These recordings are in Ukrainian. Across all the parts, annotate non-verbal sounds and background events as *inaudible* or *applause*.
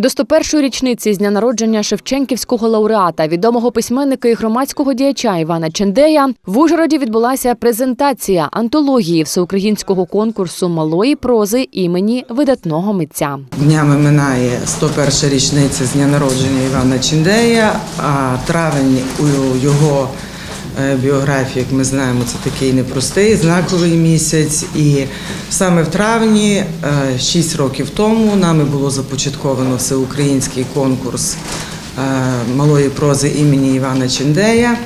До 101-ї річниці з дня народження Шевченківського лауреата, відомого письменника і громадського діяча Івана Чендея, в Ужгороді відбулася презентація антології всеукраїнського конкурсу малої прози імені видатного митця. Днями минає 101 річниця з дня народження Івана Чіндея, а травень у його біографії, як ми знаємо, це такий непростий, знаковий місяць. І саме в травні, 6 років тому, нами було започатковано всеукраїнський конкурс е, малої прози імені Івана Чіндея.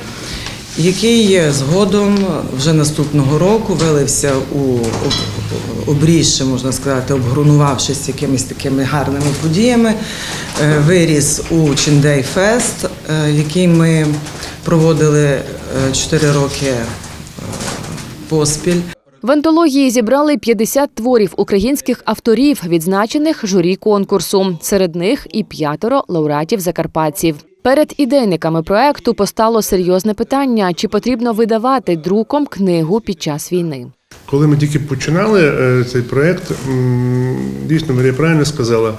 Який згодом вже наступного року вилився у об- можна сказати, обґрунувавшись якимись такими гарними подіями, е, виріс у Чіндей Фест, е, який ми проводили 4 роки е, поспіль. В антології зібрали 50 творів українських авторів, відзначених журі конкурсу. Серед них і п'ятеро лауреатів закарпатців. Перед ідейниками проекту постало серйозне питання: чи потрібно видавати друком книгу під час війни. Коли ми тільки починали е, цей проєкт, м, дійсно Марія правильно сказала,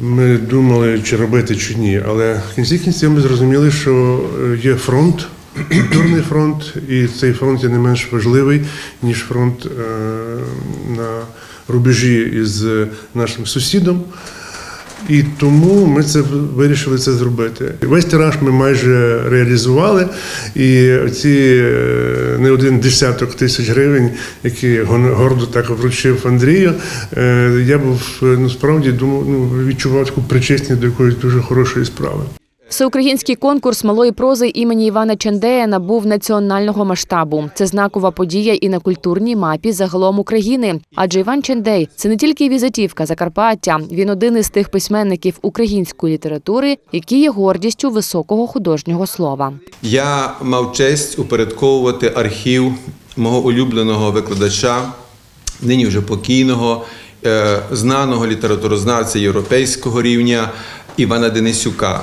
ми думали, чи робити, чи ні. Але в кінці кінців ми зрозуміли, що е, є фронт, *clears throat* культурний фронт, і цей фронт є не менш важливий, ніж фронт е, на рубежі із нашим сусідом. І тому ми це вирішили це зробити. Весь тираж ми майже реалізували, і ці е, не один десяток тисяч гривень, які гордо так вручив Андрію. е, Я був е, насправді думав, ну, відчував таку причесність до якоїсь дуже хорошої справи. Всеукраїнський конкурс малої прози імені Івана Чендея набув національного масштабу. Це знакова подія і на культурній мапі загалом України. Адже Іван Чендей це не тільки візитівка Закарпаття. Він один із тих письменників української літератури, які є гордістю високого художнього слова. Я мав честь упорядковувати архів мого улюбленого викладача, нині вже покійного, е, знаного літературознавця європейського рівня Івана Денисюка,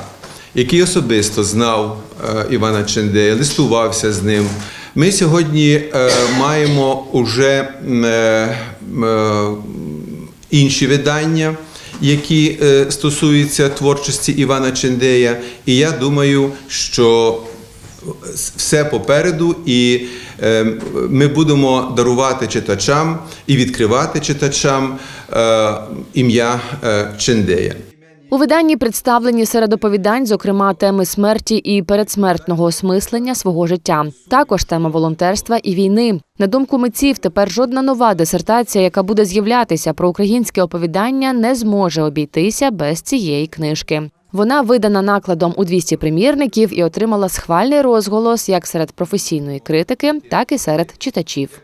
який особисто знав е, Івана Чендея, листувався з ним. Ми сьогодні е, маємо уже е, інші видання, які стосуються творчості Івана Чендея. І я думаю, що все попереду, і ми будемо дарувати читачам і відкривати читачам ім'я Чендея. У виданні представлені серед оповідань, зокрема, теми смерті і передсмертного осмислення свого життя. Також тема волонтерства і війни. На думку митців, тепер жодна нова дисертація, яка буде з'являтися про українське оповідання, не зможе обійтися без цієї книжки. Вона видана накладом у 200 примірників і отримала схвальний розголос як серед професійної критики, так і серед читачів.